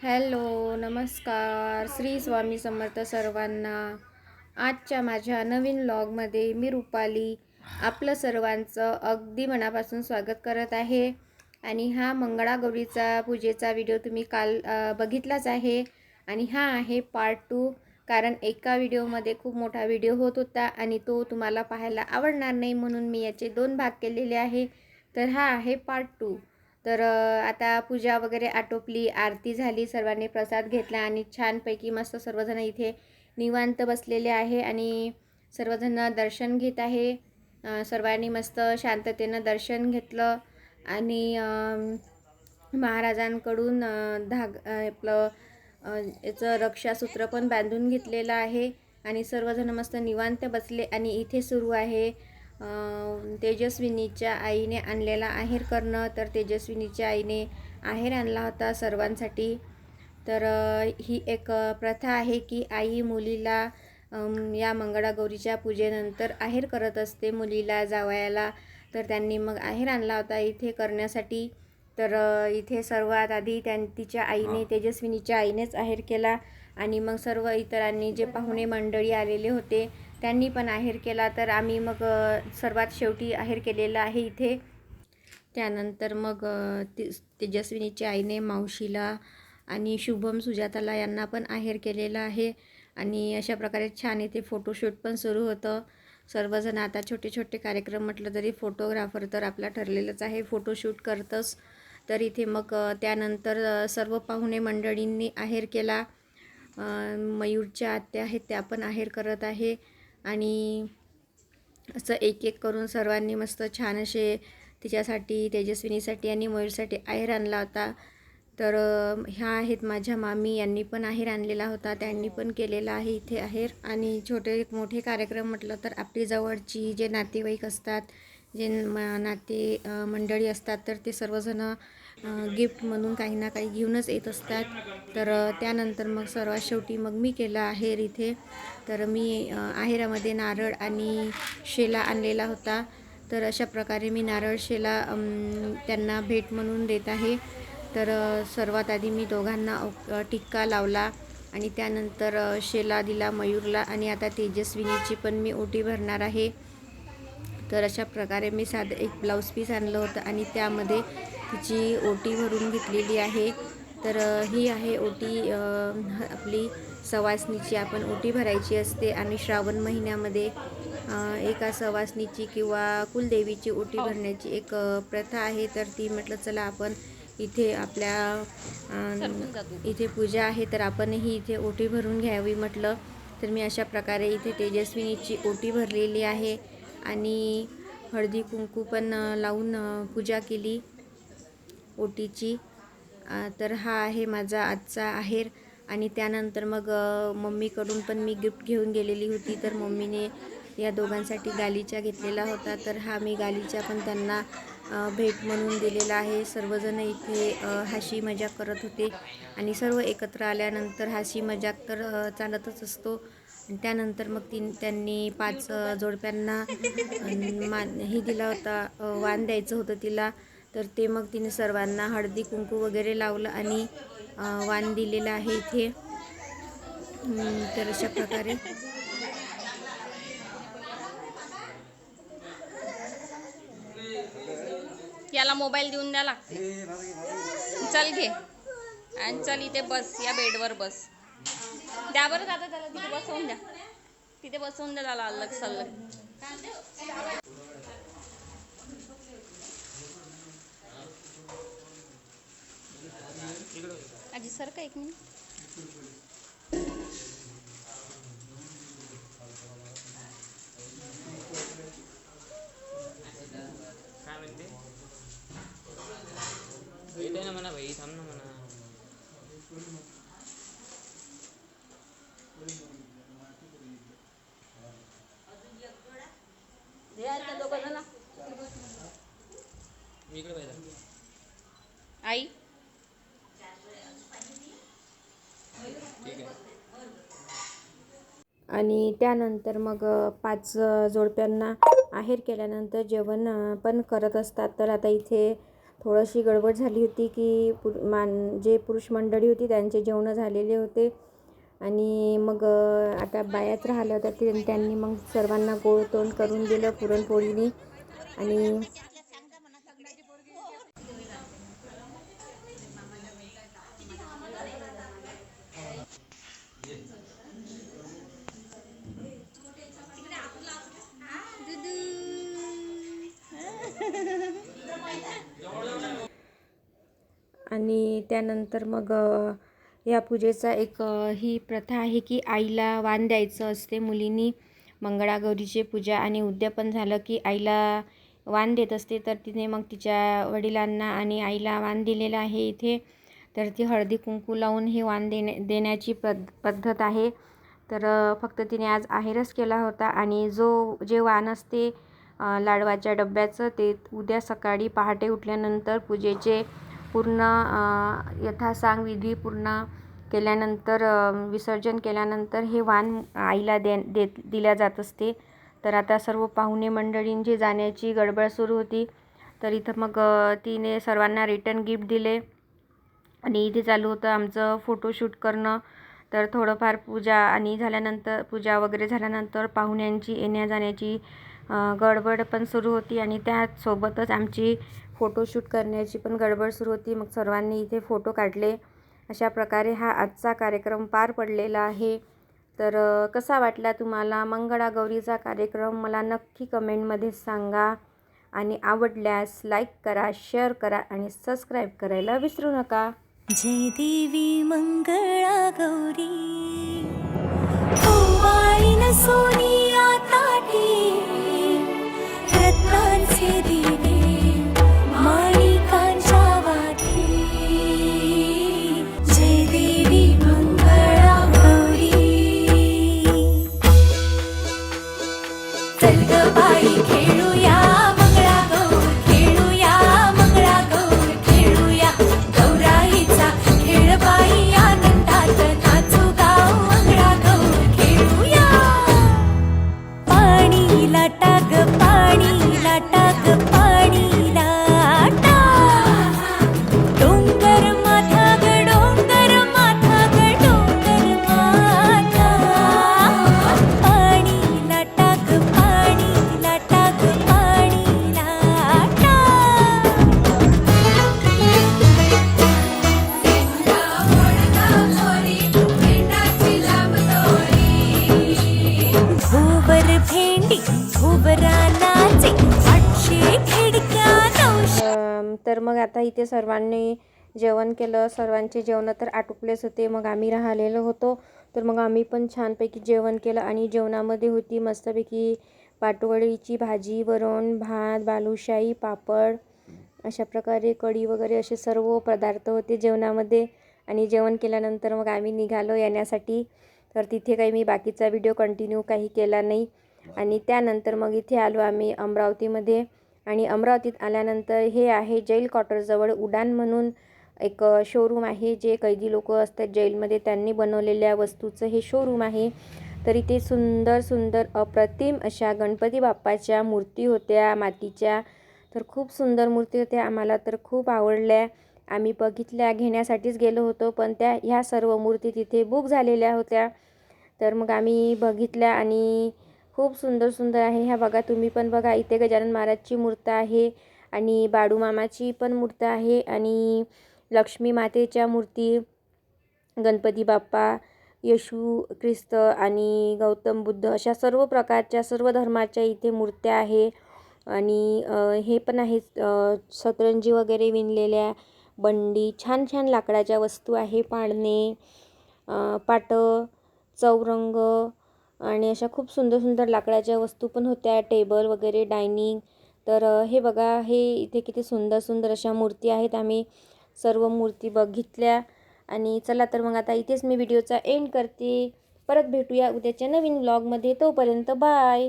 Hello नमस्कार. श्री स्वामी समर्थ सर्वांना. आजच्या माझ्या नवीन लॉगमध्ये मी रुपाली आपलं सर्वांचं अगदी मनापासून स्वागत करत आहे. आणि हा मंगळागौरीचा पूजेचा व्हिडिओ तुम्ही काल बघितलाच आहे. आणि हा आहे पार्ट टू कारण एका व्हिडिओमध्ये खूप मोठा व्हिडिओ होत होता आणि तो तुम्हाला पाहायला आवडणार नाही म्हणून मी याचे दोन भाग केलेले आहे. तर हा आहे पार्ट टू तर आता पूजा वगैरे आटोपली आरती झाली सर्वांनी प्रसाद घेतला आणि छानपैकी मस्त सर्वजण इथे निवांत बसलेले आहे आणि सर्वजण दर्शन घेत आहे. सर्वांनी मस्त शांततेनं दर्शन घेतलं आणि महाराजांकडून धाग आपलं याचं रक्षासूत्र पण बांधून घेतलेलं आहे आणि सर्वजण मस्त निवांत बसले आणि इथे सुरू आहे. तेजस्विनीच्या आईने आणलेला आहेर करणं. तर तेजस्विनीच्या आईने आहेर आणला होता सर्वांसाठी. तर ही एक प्रथा आहे की आई मुलीला या मंगळागौरीच्या पूजेनंतर आहेर करत असते मुलीला जावयाला. तर त्यांनी मग आहेर आणला होता इथे करण्यासाठी. तर इथे सर्वात आधी त्यां तिच्या आईने तेजस्विनीच्या आईनेच आहेर केला. आणि मग सर्व इतरांनी जे पाहुणे मंडळी आलेले होते त्यांनी पण आहेर केला. तर आम्ही मग सर्वात शेवटी आहेर केलेला आहे इथे. त्यानंतर मग अ, तेजस्विनीच्या आईने मावशीला आणि शुभम सुजाताला यांना पण आहेर केलेला आहे. आणि अशा प्रकारे छान इथे फोटोशूट पण सुरू होतं. सर्वजण आता छोटे छोटे कार्यक्रम म्हटलं तरी फोटोग्राफर तर आपला ठरलेलंच आहे. फोटोशूट करतंच. तर इथे मग त्यानंतर सर्व पाहुणे मंडळींनी आहेर केला. मयूरच्या आत्या आहेत त्या पण आहेर करत आहे. आणि असं एक एक करून सर्वांनी मस्त छान असे तिच्यासाठी तेजस्विनीसाठी आणि मयूरसाठी आहेर आणला होता. तर ह्या आहेत माझ्या मामी. यांनी पण आहेर आणलेला होता. त्यांनी पण केलेला आहे इथे आहेर. आणि छोटे मोठे कार्यक्रम म्हटलं तर आपली जवळची जे नातेवाईक असतात जे म नाते मंडळी असतात तर ते सर्वजण गिफ्ट म्हणून काही ना काही घेऊनच येत असतात. तर त्यानंतर मग सर्वात शेवटी मग मी केलं आहेर इथे. तर मी आहेरामध्ये नारळ आणि शेला आणलेला होता. तर अशा प्रकारे मी नारळ शेला त्यांना भेट म्हणून देत आहे. तर सर्वात आधी मी दोघांना टिक्का लावला आणि त्यानंतर शेला दिला मयूरला आणि आता तेजस्विनीची पण मी ओटी भरणार आहे. तर अशा प्रकारे मी साधं एक ब्लाऊज पीस आणलं होतं आणि त्यामध्ये तिची ओटी भरून घेतलेली आहे. तर ही आहे ओटी आपली सवासणीची. आपण ओटी भरायची असते आणि श्रावण महिन्यामध्ये एका सवासणीची किंवा कुलदेवीची ओटी भरण्याची एक प्रथा आहे. तर ती म्हटलं चला आपण इथे आपल्या इथे पूजा आहे तर आपणही इथे ओटी भरून घ्यावी म्हटलं. तर मी अशा प्रकारे इथे तेजस्विनीची ओटी भरलेली आहे. आणि हळदी कुंकू पण लावून पूजा केली ओटीची. तर हा आहे माझा आजचा आहेर. आणि त्यानंतर मग मम्मीकडून पण मी गिफ्ट घेऊन गेलेली होती. तर मम्मीने या दोघांसाठी गालीचा घेतलेला होता. तर हा मी गालीचा पण त्यांना भेट म्हणून दिलेला आहे. सर्वजण इथे हाशी मजाक करत होते. आणि सर्व एकत्र आल्यानंतर हाशी मजाक तर चालतच असतो. त्यानंतर मग तीन त्यांनी पाच जोडप्यांना मान हे दिला होता वाण द्यायचं होतं तिला. तर ते मग तिने सर्वांना हळदी कुंकू वगैरे लावलं आणि वाण दिलेलं आहे इथे. तर अशा प्रकारे. याला मोबाईल देऊन द्या लागते. चल घे. आणि चल इथे बस या बेडवर बस. द्या बरं दादा त्याला तिथे बसवून द्या. तिथे बसवून द्या त्याला अलग सल्लग आजी सर का एक मिनिट? काय म्हणते? ना म्हणा भाई थांब ना म्हणा मी इकडे पाहिजे आई ठीक आहे आणि त्यानंतर मग पाच जोडप्यांना आहेर केल्यानंतर जेवण पण करत असतात. तर आता इथे थोडीशी गडबड झाली होती की पुर मान जे पुरुष मंडळी होती त्यांचे जेवणं झालेले होते. आणि मग आता बायाच राहिल्या होत्या ते त्यांनी मग सर्वांना गोड तोंड करून दिलं पुरणपोळीने. आणि आणि त्यानंतर मग या पूजेचा एक ही प्रथा आहे की आईला वाण द्यायचं असते मुलींनी. मंगळागौरीची पूजा आणि उद्यापन झालं की आईला वाण देत असते तर तिने मग तिच्या वडिलांना आणि आईला वाण दिलेलं आहे इथे. तर ती हळदी कुंकू लावून हे वाण देणे देण्याची पद पद्धत आहे. तर फक्त तिने आज आहेरच केला होता आणि जो जे वाण असते लाडवाच्या डब्याचं ते उद्या सकाळी पहाटे उठल्यानंतर पूजेचे पूर्ण यथासांग विधी पूर्ण केल्यानंतर विसर्जन केल्यानंतर हे वाण आईला दे देत दिल्या जात असते. तर आता सर्व पाहुणे मंडळींची जाण्याची गडबड सुरू होती. तर इथं मग तिने सर्वांना रिटर्न गिफ्ट दिले. आणि इथे चालू होतं आमचं फोटोशूट करणं. तर थोडंफार पूजा आणि झाल्यानंतर पूजा वगैरे झाल्यानंतर पाहुण्यांची येण्या जाण्याची गडबड पण सुरू होती आणि त्याचसोबतच आमची फोटोशूट करण्याची पण गडबड सुरू होती. मग सर्वांनी इथे फोटो काढले. अशा प्रकारे हा आजचा कार्यक्रम पार पडलेला आहे. तर कसा वाटला तुम्हाला मंगळागौरीचा कार्यक्रम? मला नक्की कमेंटमध्ये सांगा. आणि आवडल्यास लाईक करा शेअर करा आणि सबस्क्राईब करायला विसरू नका. जय देवी मंगळा गौरी. ओवाळीन 确定 आठशे खिडक्या नऊशे. तर मग आता इथे सर्वांनी जेवण केलं. सर्वांचे जेवणं तर आटोपलेच होते. मग आम्ही राहिलेलो होतो. तर मग आम्ही पण छानपैकी जेवण केलं आणि जेवणामध्ये होती मस्तपैकी पाटवडीची भाजी वरण भात बालुशाही पापड. अशा प्रकारे कढी वगैरे असे सर्व पदार्थ होते जेवणामध्ये. आणि जेवण केल्यानंतर मग आम्ही निघालो येण्यासाठी. तर तिथे काही मी बाकीचा व्हिडिओ कंटिन्यू काही केला नाही. आणि त्यानंतर मग इथे आलो आम्ही अमरावतीमध्ये. आणि अमरावतीत आल्यानंतर हे आहे जैल क्वार्टरजवळ उडान म्हणून एक शोरूम आहे. जे कैदी लोक असतात जेलमध्ये त्यांनी बनवलेल्या वस्तूचं हे शोरूम आहे. तर इथे सुंदर सुंदर अप्रतिम अशा गणपती बाप्पाच्या मूर्ती होत्या मातीच्या. तर खूप सुंदर मूर्ती होत्या. आम्हाला तर खूप आवडल्या. आम्ही बघितल्या घेण्यासाठीच गेलो होतो. पण त्या ह्या सर्व मूर्ती तिथे बुक झालेल्या होत्या. तर मग आम्ही बघितल्या आणि खूप सुंदर सुंदर आहे. ह्या बघा तुम्ही पण बघा इथे गजानन महाराजची मूर्त आहे आणि बाळूमामाची पण मूर्त आहे आणि लक्ष्मी मातेच्या मूर्ती गणपती बाप्पा येशू ख्रिस्त आणि गौतम बुद्ध अशा सर्व प्रकारच्या सर्व धर्माच्या इथे मूर्त्या आहे. आणि हे पण आहे सतरंजी वगैरे विणलेल्या बंडी छान छान लाकडाच्या वस्तू आहे पाळणे पाटं चौरंग आणि अशा खूप सुंदर सुंदर लाकडाच्या वस्तू पण होत्या टेबल वगैरे डायनिंग. तर हे बघा हे इथे किती सुंदर सुंदर अशा मूर्ती आहेत. आम्ही सर्व मूर्ती बघितल्या. आणि चला तर मग आता इथेच मी व्हिडिओचा एंड करते. परत भेटूया उद्याच्या नवीन ब्लॉगमध्ये तोपर्यंत बाय